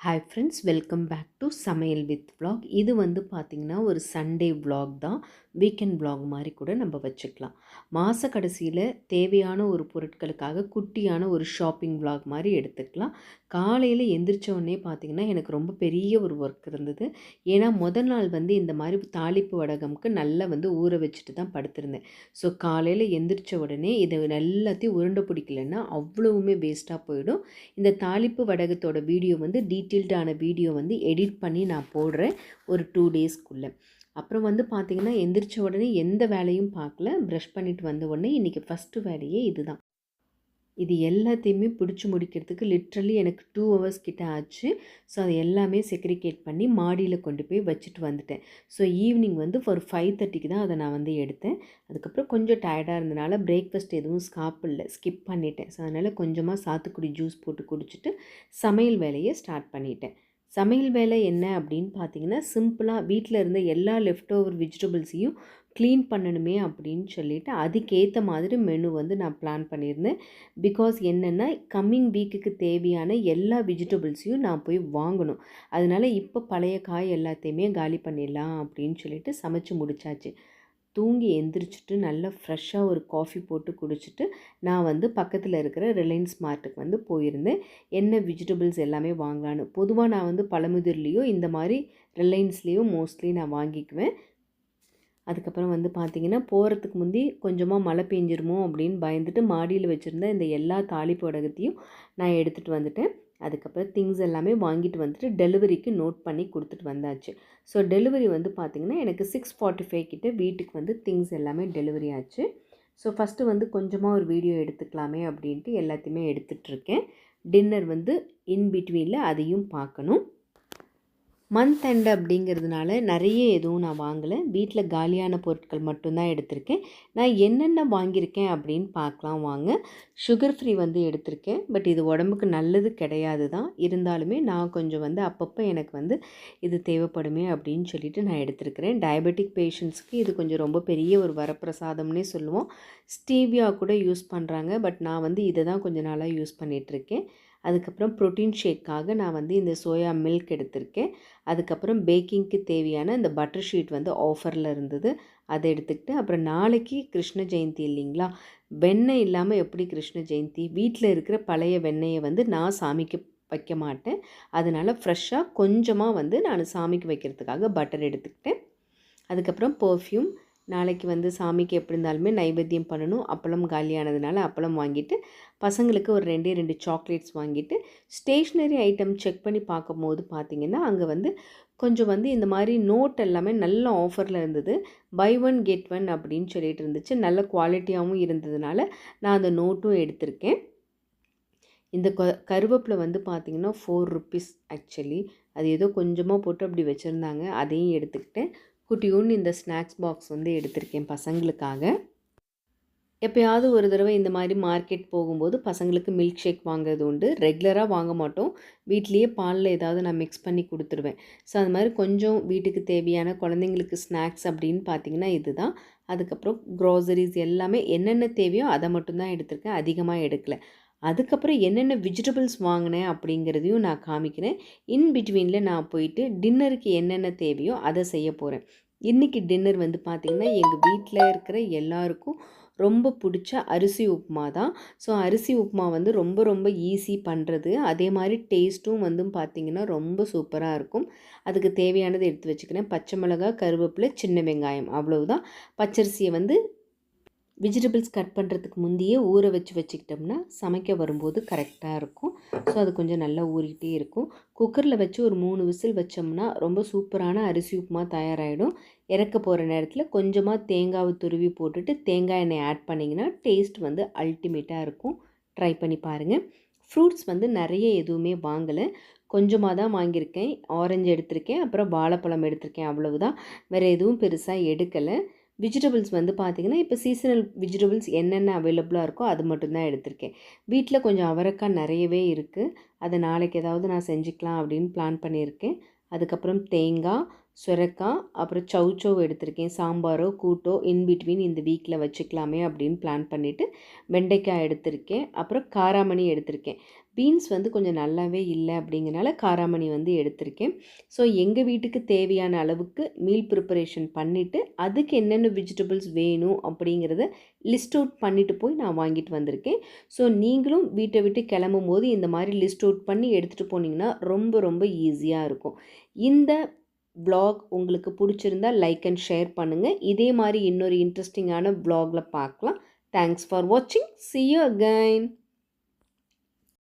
Hi friends welcome back to சமையல் with vlog இது வந்து பார்த்திங்கன்னா ஒரு சண்டே வ்ளாக் தான். வீக்கெண்ட் வ்ளாக் மாதிரி கூட நம்ம வச்சுக்கலாம். மாத கடைசியில் தேவையான ஒரு பொருட்களுக்காக குட்டியான ஒரு ஷாப்பிங் வ்ளாக் மாதிரி எடுத்துக்கலாம். காலையில் எந்திரிச்சோடனே பார்த்திங்கன்னா எனக்கு ரொம்ப பெரிய ஒரு ஒர்க் இருந்தது. ஏன்னா முதல் நாள் வந்து இந்த மாதிரி தாளிப்பு வடகம்க்கு நல்லா வந்து ஊற வச்சுட்டு தான் படுத்திருந்தேன். ஸோ காலையில் எந்திரிச்ச உடனே இதை எல்லாத்தையும் உருண்டை பிடிக்கலன்னா அவ்வளவுமே வேஸ்ட்டாக போயிடும். இந்த தாளிப்பு வடகத்தோட வீடியோ வந்து டீட்டெயில் டீட்டெயில்டான வீடியோ வந்து எடிட் பண்ணி நான் போடுறேன் ஒரு டூ டேஸ்க்குள்ளே அப்புறம் வந்து பார்த்திங்கன்னா எந்திரிச்ச உடனே எந்த வேலையும் பார்க்கல ப்ரஷ் பண்ணிவிட்டு வந்த உடனே இன்றைக்கி ஃபஸ்ட்டு வேலையே இதுதான். இது எல்லாத்தையுமே பிடிச்சி முடிக்கிறதுக்கு லிட்ரலி எனக்கு டூ ஹவர்ஸ் கிட்ட ஆச்சு. ஸோ அது எல்லாமே செக்ரிகேட் பண்ணி மாடியில் கொண்டு போய் வச்சுட்டு வந்துட்டேன். ஸோ ஈவினிங் வந்து ஒரு ஃபைவ் தேர்ட்டிக்கு தான் அதை நான் வந்து எடுத்தேன். அதுக்கப்புறம் கொஞ்சம் டயர்டாக இருந்தனால பிரேக்ஃபாஸ்ட் எதுவும் சாப்பிடல ஸ்கிப் பண்ணிட்டேன். ஸோ அதனால் கொஞ்சமாக சாத்துக்குடி ஜூஸ் போட்டு குடிச்சிட்டு சமையல் வேலையை ஸ்டார்ட் பண்ணிட்டேன். சமையல் வேலை என்ன அப்படின்னு பார்த்தீங்கன்னா சிம்பிளாக வீட்டில் இருந்த எல்லா லெஃப்ட் ஓவர் வெஜிடபிள்ஸையும் க்ளீன் பண்ணணுமே அப்படின்னு சொல்லிட்டு அதுக்கேற்ற மாதிரி மெனு வந்து நான் பிளான் பண்ணியிருந்தேன். பிகாஸ் என்னென்னா கம்மிங் வீக்குக்கு தேவையான எல்லா வெஜிடபிள்ஸையும் நான் போய் வாங்கணும். அதனால் இப்போ பழைய காய் எல்லாத்தையுமே காலி பண்ணிடலாம் அப்படின்னு சொல்லிட்டு சமைச்சு முடிச்சாச்சு. தூங்கி எந்திரிச்சிட்டு நல்லா ஃப்ரெஷ்ஷாக ஒரு காஃபி போட்டு குடிச்சிட்டு நான் வந்து பக்கத்தில் இருக்கிற ரிலையன்ஸ் மார்ட்டுக்கு வந்து போயிருந்தேன். என்ன வெஜிடபிள்ஸ் எல்லாமே வாங்கலான்னு பொதுவாக நான் வந்து பழமுதிர்லேயோ இந்த மாதிரி ரிலையன்ஸ்லேயோ மோஸ்ட்லி நான் வாங்கிக்குவேன். அதுக்கப்புறம் வந்து பார்த்திங்கன்னா போகிறதுக்கு முந்தி கொஞ்சமாக மழை பெஞ்சிருமோ அப்படின்னு பயந்துட்டு மாடியில் வச்சுருந்த இந்த எல்லா தாளிப்பு உடகத்தையும் நான் எடுத்துகிட்டு வந்துட்டேன். அதுக்கப்புறம் திங்ஸ் எல்லாமே வாங்கிட்டு வந்துட்டு டெலிவரிக்கு நோட் பண்ணி கொடுத்துட்டு வந்தாச்சு. ஸோ டெலிவரி வந்து பார்த்திங்கன்னா எனக்கு சிக்ஸ் ஃபார்ட்டி ஃபைவ் கிட்ட வீட்டுக்கு வந்து திங்ஸ் எல்லாமே டெலிவரி ஆச்சு. ஸோ ஃபஸ்ட்டு வந்து கொஞ்சமாக ஒரு வீடியோ எடுத்துக்கலாமே அப்படின்ட்டு எல்லாத்தையுமே எடுத்துகிட்ருக்கேன் டின்னர் வந்து இன் பிட்வீனில் அதையும் பார்க்கணும். மந்த் எண்ட் அப்படிங்கிறதுனால நிறைய எதுவும் நான் வாங்கலை. வீட்டில் காலியான பொருட்கள் மட்டும்தான் எடுத்திருக்கேன். நான் என்னென்ன வாங்கியிருக்கேன் அப்படின்னு பார்க்கலாம் வாங்க. சுகர் ஃப்ரீ வந்து எடுத்திருக்கேன். பட் இது உடம்புக்கு நல்லது கிடையாது தான். இருந்தாலுமே நான் கொஞ்சம் வந்து அப்பப்போ எனக்கு வந்து இது தேவைப்படுமே அப்படின்னு சொல்லிட்டு நான் எடுத்திருக்கிறேன். டயபெட்டிக் பேஷண்ட்ஸ்க்கு இது கொஞ்சம் ரொம்ப பெரிய ஒரு வரப்பிரசாதம்னே சொல்லுவோம். ஸ்டீவியா கூட யூஸ் பண்ணுறாங்க பட் நான் வந்து இதை தான் கொஞ்ச நாளாக யூஸ் பண்ணிகிட்ருக்கேன் அதுக்கப்புறம் ப்ரோட்டீன் ஷேக்காக நான் வந்து இந்த சோயா மில்க் எடுத்திருக்கேன். அதுக்கப்புறம் பேக்கிங்க்கு தேவையான இந்த பட்டர் ஷீட் வந்து ஆஃபரில் இருந்தது. அதை எடுத்துக்கிட்டு அப்புறம் நாளைக்கு கிருஷ்ண ஜெயந்தி இல்லைங்களா? வெண்ணெய் இல்லாமல் எப்படி கிருஷ்ண ஜெயந்தி? வீட்டில் இருக்கிற பழைய வெண்ணெயை வந்து நான் சாமிக்கு வைக்க மாட்டேன். அதனால் ஃப்ரெஷ்ஷாக கொஞ்சமாக வந்து நான் சாமிக்கு வைக்கிறதுக்காக பட்டர் எடுத்துக்கிட்டேன். அதுக்கப்புறம் பர்ஃப்யூம் நாளைக்கு வந்து சாமிக்கு எப்படி இருந்தாலுமே நைவேத்தியம் பண்ணணும். அப்பளம் காலியானதுனால அப்பளம் வாங்கிட்டு பசங்களுக்கு ஒரு ரெண்டே ரெண்டு சாக்லேட்ஸ் வாங்கிட்டு ஸ்டேஷ்னரி ஐட்டம் செக் பண்ணி பார்க்கும்போது பார்த்திங்கன்னா அங்கே வந்து கொஞ்சம் வந்து இந்த மாதிரி நோட் எல்லாமே நல்ல ஆஃபரில் இருந்தது. பை ஒன் கெட் ஒன் அப்படின்னு சொல்லிட்டு இருந்துச்சு. நல்ல குவாலிட்டியாகவும் இருந்ததுனால நான் அந்த நோட்டும் எடுத்திருக்கேன். இந்த கொ கருவேப்பிலை வந்து பார்த்திங்கன்னா ஃபோர் ருப்பீஸ் ஆக்சுவலி அது ஏதோ கொஞ்சமாக போட்டு அப்படி வச்சுருந்தாங்க. அதையும் எடுத்துக்கிட்டேன். குட்டியோன்னு இந்த ஸ்நாக்ஸ் பாக்ஸ் வந்து எடுத்திருக்கேன் பசங்களுக்காக. எப்போயாவது ஒரு தடவை இந்த மாதிரி மார்க்கெட் போகும்போது பசங்களுக்கு மில்க் ஷேக் வாங்குறது உண்டு. ரெகுலராக வாங்க மாட்டோம். வீட்லேயே பாலில் ஏதாவது நான் மிக்ஸ் பண்ணி கொடுத்துருவேன். ஸோ அது மாதிரி கொஞ்சம் வீட்டுக்கு தேவையான குழந்தைங்களுக்கு ஸ்நாக்ஸ் அப்படின்னு பார்த்தீங்கன்னா இதுதான். அதுக்கப்புறம் க்ராசரிஸ் எல்லாமே என்னென்ன தேவையோ அதை மட்டும்தான் எடுத்திருக்கேன். அதிகமாக எடுக்கலை. அதுக்கப்புறம் என்னென்ன வெஜிடபிள்ஸ் வாங்கினேன் அப்படிங்கிறதையும் நான் காமிக்கிறேன். இன் பிட்வீனில் நான் போயிட்டு டின்னருக்கு என்னென்ன தேவையோ அதை செய்ய போகிறேன் இன்றைக்கி டின்னர் வந்து பார்த்திங்கன்னா எங்கள் வீட்டில் இருக்கிற எல்லாருக்கும் ரொம்ப பிடிச்ச அரிசி உப்புமா தான் ஸோ அரிசி உப்புமா வந்து ரொம்ப ரொம்ப ஈஸி பண்ணுறது அதே மாதிரி டேஸ்ட்டும் வந்து பார்த்திங்கன்னா ரொம்ப சூப்பராக இருக்கும். அதுக்கு தேவையானது எடுத்து வச்சுக்கிறேன். பச்சை மிளகா கருவேப்பிலை சின்ன வெங்காயம். அவ்வளவுதான். பச்சரிசியை வந்து வெஜிடபிள்ஸ் கட் பண்ணுறதுக்கு முந்தையே ஊற வச்சு வச்சுக்கிட்டோம்னா சமைக்க வரும்போது கரெக்டாக இருக்கும். ஸோ அது கொஞ்சம் நல்லா ஊறிக்கிட்டே இருக்கும். குக்கரில் வச்சு ஒரு மூணு விசில் வச்சோம்னா ரொம்ப சூப்பரான அரிசி உப்புமா தயாராகிடும் இறக்க போகிற நேரத்தில் கொஞ்சமாக தேங்காவை துருவி போட்டுட்டு தேங்காய் எண்ணெய் ஆட் பண்ணிங்கன்னா டேஸ்ட் வந்து அல்டிமேட்டாக இருக்கும். ட்ரை பண்ணி பாருங்கள் ஃப்ரூட்ஸ் வந்து நிறைய எதுவுமே வாங்கலை. கொஞ்சமாக தான் வாங்கியிருக்கேன். ஆரஞ்சு எடுத்திருக்கேன். அப்புறம் வாழைப்பழம் எடுத்திருக்கேன். அவ்வளவுதான். வேறு எதுவும் பெருசாக எடுக்கலை. வெஜிடபிள்ஸ் வந்து பார்த்திங்கன்னா இப்போ சீசனல் வெஜிடபிள்ஸ் என்னென்ன அவைலபிளாக இருக்கோ அது மட்டும்தான் எடுத்திருக்கேன். வீட்டில் கொஞ்சம் அவரைக்காய் நிறையவே இருக்குது அதை நாளைக்கு ஏதாவது நான் செஞ்சுக்கலாம் அப்படின்னு பிளான் பண்ணியிருக்கேன். அதுக்கப்புறம் தேங்காய் சுரக்காய் அப்புறம் சௌச்சௌ எடுத்திருக்கேன். சாம்பாரோ கூட்டோ இன் பிட்வீன் இந்த வீக்கில் வச்சுக்கலாமே அப்படின்னு பிளான் பண்ணிவிட்டு வெண்டைக்காய் எடுத்திருக்கேன். அப்புறம் காராமணி எடுத்திருக்கேன். பீன்ஸ் வந்து கொஞ்சம் நல்லாவே இல்லை அப்படிங்கிறனால காராமணி வந்து எடுத்திருக்கேன். ஸோ எங்கள் வீட்டுக்கு தேவையான அளவுக்கு மீல் ப்ரிப்பரேஷன் பண்ணிவிட்டு அதுக்கு என்னென்ன வெஜிடபிள்ஸ் வேணும் அப்படிங்கிறத லிஸ்ட் அவுட் பண்ணிவிட்டு போய் நான் வாங்கிட்டு வந்திருக்கேன். ஸோ நீங்களும் வீட்டை விட்டு கிளம்பும் போது இந்த மாதிரி லிஸ்ட் அவுட் பண்ணி எடுத்துகிட்டு போனீங்கன்னா ரொம்ப ரொம்ப ஈஸியாக இருக்கும். இந்த ப்ளாக் உங்களுக்கு பிடிச்சிருந்தா லைக் அண்ட் ஷேர் பண்ணுங்கள் இதே மாதிரி இன்னொரு இன்ட்ரெஸ்டிங்கான ப்ளாகில் பார்க்கலாம். தேங்க்ஸ் ஃபார் வாட்சிங் சி யூ அகைன்